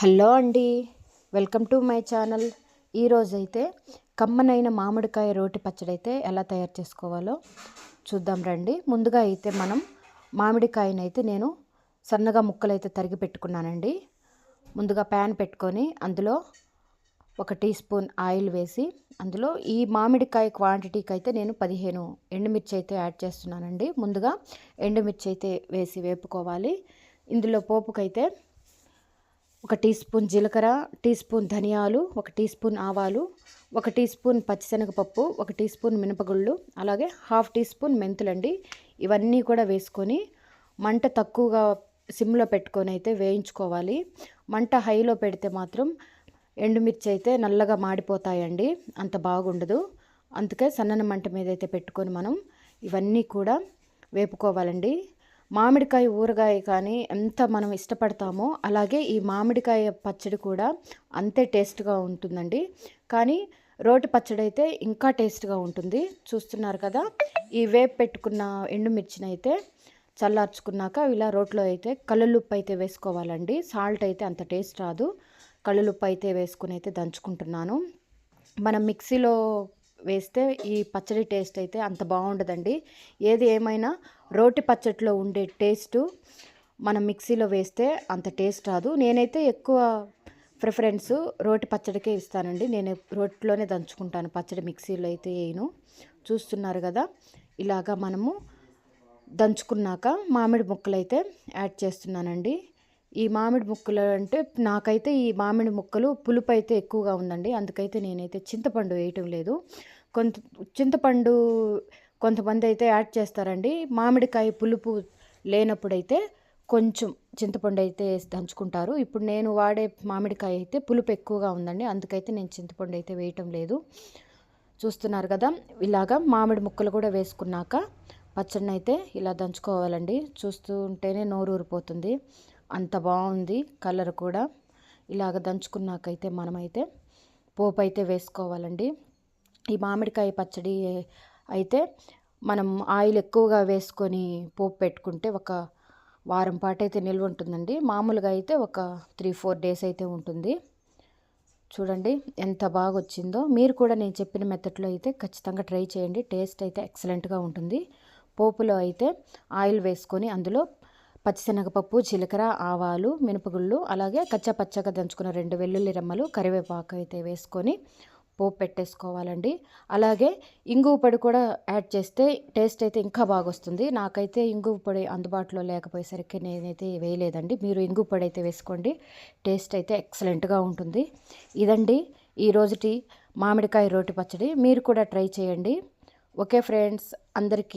Hello అండి. Welcome to my channel. ఈరోజైతే కమ్మనైన మామిడికాయ రోటి పచ్చడి అయితే ఎలా తయారు చేసుకోవాలో చూద్దాం రండి. ముందుగా అయితే మనం మామిడికాయనైతే అయితే నేను సన్నగా ముక్కలైతే తరిగి పెట్టుకున్నానండి. ముందుగా ప్యాన్ పెట్టుకొని అందులో ఒక టీ స్పూన్ ఆయిల్ వేసి అందులో ఈ మామిడికాయ క్వాంటిటీకి అయితే నేను పదిహేను ఎండుమిర్చి అయితే యాడ్ చేస్తున్నానండి. ముందుగా ఎండుమిర్చి అయితే వేసి వేపుకోవాలి. ఇందులో పోపుకైతే ఒక టీ స్పూన్ జీలకర్ర టీ స్పూన్ ధనియాలు ఒక టీ స్పూన్ ఆవాలు ఒక టీ స్పూన్ పచ్చిశనగపప్పు ఒక టీ స్పూన్ మినపగుళ్ళు అలాగే హాఫ్ టీ స్పూన్ మెంతులండి. ఇవన్నీ కూడా వేసుకొని మంట తక్కువగా సిమ్లో పెట్టుకొని అయితే వేయించుకోవాలి. మంట హైలో పెడితే మాత్రం ఎండుమిర్చి అయితే నల్లగా మాడిపోతాయండి. అంత బాగుండదు. అందుకే సన్నన మంట మీద అయితే పెట్టుకొని మనం ఇవన్నీ కూడా వేపుకోవాలండి. మామిడికాయ ఊరగాయ కానీ ఎంత మనం ఇష్టపడతామో అలాగే ఈ మామిడికాయ పచ్చడి కూడా అంతే టేస్ట్గా ఉంటుందండి. కానీ రోటి పచ్చడి అయితే ఇంకా టేస్ట్గా ఉంటుంది. చూస్తున్నారు కదా ఈ వేపు పెట్టుకున్న ఎండుమిర్చినైతే చల్లార్చుకున్నాక ఇలా రోట్లో అయితే కళ్ళుప్పు అయితే వేసుకోవాలండి. సాల్ట్ అయితే అంత టేస్ట్ రాదు. కళ్ళుప్పు అయితే వేసుకుని అయితే దంచుకుంటున్నాను. మనం మిక్సీలో వేస్తే ఈ పచ్చడి టేస్ట్ అయితే అంత బాగుండదండి. ఏది ఏమైనా రోటి పచ్చడిలో ఉండే టేస్టు మనం మిక్సీలో వేస్తే అంత టేస్ట్ రాదు. నేనైతే ఎక్కువ ప్రిఫరెన్స్ రోటి పచ్చడికే ఇస్తానండి. నేను రోటిలోనే దంచుకుంటాను పచ్చడి మిక్సీలో అయితే వేయను చూస్తున్నారు కదా ఇలాగా మనము దంచుకున్నాక మామిడి ముక్కలు అయితే యాడ్ చేస్తున్నానండి. ఈ మామిడి ముక్కలు అంటే నాకైతే ఈ మామిడి ముక్కలు పులుపు అయితే ఎక్కువగా ఉందండి. అందుకైతే నేనైతే చింతపండు వేయటం లేదు. కొంత చింతపండు కొంతమంది అయితే యాడ్ చేస్తారండి. మామిడికాయ పులుపు లేనప్పుడైతే కొంచెం చింతపండు అయితే దంచుకుంటారు. ఇప్పుడు నేను వాడే మామిడికాయ అయితే పులుపు ఎక్కువగా ఉందండి. అందుకైతే నేను చింతపండు అయితే వేయటం లేదు. చూస్తున్నారు కదా ఇలాగా మామిడి ముక్కలు కూడా వేసుకున్నాక పచ్చడిని అయితే ఇలా దంచుకోవాలండి. చూస్తూ ఉంటేనే నోరు ఊరిపోతుంది. అంత బాగుంది కలర్ కూడా. ఇలాగ దంచుకున్నాకైతే మనమైతే పోపు అయితే వేసుకోవాలండి. ఈ మామిడికాయ పచ్చడి అయితే మనం ఆయిల్ ఎక్కువగా వేసుకొని పోపు పెట్టుకుంటే ఒక వారం పాటు అయితే నిల్వ ఉంటుందండి. మామూలుగా అయితే ఒక త్రీ ఫోర్ డేస్ అయితే ఉంటుంది. చూడండి ఎంత బాగా వచ్చిందో మీరు కూడా నేను చెప్పిన మెథడ్లో అయితే ఖచ్చితంగా ట్రై చేయండి. టేస్ట్ అయితే ఎక్సలెంట్గా ఉంటుంది. పోపులో అయితే ఆయిల్ వేసుకొని అందులో పచ్చిశనగపప్పు జీలకర్ర ఆవాలు మినపగుళ్ళు అలాగే కచ్చా పచ్చగా దంచుకున్న రెండు వెల్లుల్లి రెమ్మలు కరివేపాకు అయితే వేసుకొని పోపు పెట్టేసుకోవాలండి. అలాగే ఇంగువ పొడి కూడా యాడ్ చేస్తే టేస్ట్ అయితే ఇంకా బాగా వస్తుంది నాకైతే ఇంగువ పొడి అందుబాటులో లేకపోయేసరికి నేనైతే వేయలేదండి. మీరు ఇంగువ పొడి అయితే వేసుకోండి. టేస్ట్ అయితే ఎక్సలెంట్గా ఉంటుంది. ఇదండి ఈ రోజుటి మామిడికాయ రోటి పచ్చడి. మీరు కూడా ట్రై చేయండి. ఓకే ఫ్రెండ్స్ అందరికీ